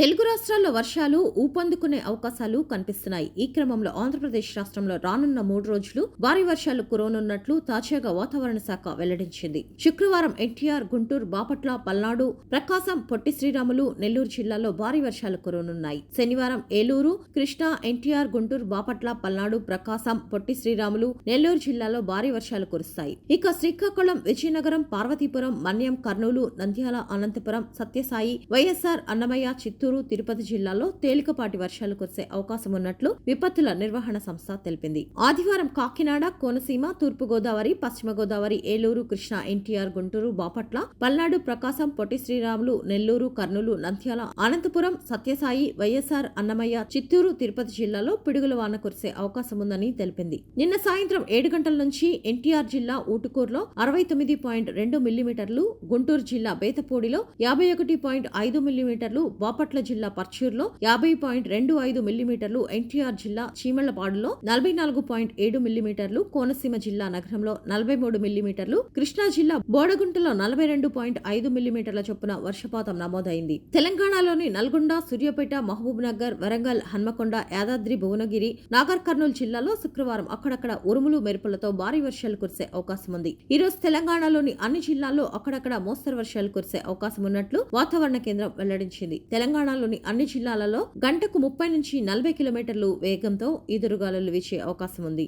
తెలుగు రాష్ట్రాల్లో వర్షాలు ఊపందుకునే అవకాశాలు కనిపిస్తున్నాయి. ఈ క్రమంలో ఆంధ్రప్రదేశ్ రాష్ట్రంలో రానున్న మూడు రోజులు భారీ వర్షాలు కురవనున్నట్లు తాజాగా వాతావరణ శాఖ వెల్లడించింది. శుక్రవారం ఎన్టీఆర్ గుంటూరు బాపట్ల పల్నాడు ప్రకాశం పొట్టి శ్రీరాములు నెల్లూరు జిల్లాల్లో భారీ వర్షాలు కురవనున్నాయి. శనివారం ఏలూరు కృష్ణా ఎన్టీఆర్ గుంటూరు బాపట్ల పల్నాడు ప్రకాశం పొట్టి శ్రీరాములు నెల్లూరు జిల్లాలో భారీ వర్షాలు కురుస్తాయి. ఇక శ్రీకాకుళం విజయనగరం పార్వతీపురం మన్యం కర్నూలు నంద్యాల అనంతపురం సత్యసాయి వైఎస్ఆర్ అన్నమయ్య చిత్తూరు తిరుపతి జిల్లాల్లో తేలికపాటి వర్షాలు కురిసే అవకాశం ఉన్నట్లు విపత్తుల నిర్వహణ సంస్థ తెలిపింది. ఆదివారం కాకినాడ కోనసీమ తూర్పు గోదావరి పశ్చిమ గోదావరి ఏలూరు కృష్ణా ఎన్టీఆర్ గుంటూరు బాపట్ల పల్నాడు ప్రకాశం పొట్టి శ్రీరాములు నెల్లూరు కర్నూలు నంద్యాల అనంతపురం సత్యసాయి వైఎస్ఆర్ అన్నమయ్య చిత్తూరు తిరుపతి జిల్లాలో పిడుగుల వాన కురిసే అవకాశం ఉందని తెలిపింది. నిన్న సాయంత్రం ఏడు గంటల నుంచి ఎన్టీఆర్ జిల్లా ఊటుకూరులో అరవై తొమ్మిది పాయింట్ రెండు మిల్లీమీటర్లు గుంటూరు జిల్లా బేతపూడిలో యాభై ఒకటి పాయింట్ ఐదు మిల్లీమీటర్లు బాపట్ల జిల్లా పర్చూర్లో యాభై పాయింట్ రెండు ఐదు మిల్లీమీటర్లు ఎన్టీఆర్ జిల్లా చీమళ్ళపాడులో నలభై నాలుగు పాయింట్ ఏడు మిల్లీమీటర్లు కోనసీమ జిల్లా నగరంలో నలభై మూడు మిల్లీమీటర్లు కృష్ణా జిల్లా బోడగుంటలో నలభై రెండు పాయింట్ ఐదు మిల్లీమీటర్ల చొప్పున వర్షపాతం నమోదైంది. తెలంగాణలోని నల్గొండ సూర్యాపేట మహబూబ్ నగర్ వరంగల్ హన్మకొండ యాదాద్రి భువనగిరి నాగర్ కర్నూలు జిల్లాలో శుక్రవారం అక్కడక్కడ ఉరుములు మెరుపులతో భారీ వర్షాలు కురిసే అవకాశం ఉంది. ఈ రోజు తెలంగాణలోని అన్ని జిల్లాల్లో అక్కడక్కడ మోస్తరు వర్షాలు కురిసే అవకాశం ఉన్నట్లు వాతావరణ కేంద్రం వెల్లడించింది. తెలంగాణలోని అన్ని జిల్లాలలో గంటకు ముప్పై నుంచి నలభై కిలోమీటర్లు వేగంతో ఈదురుగాలులు వీచే అవకాశం ఉంది.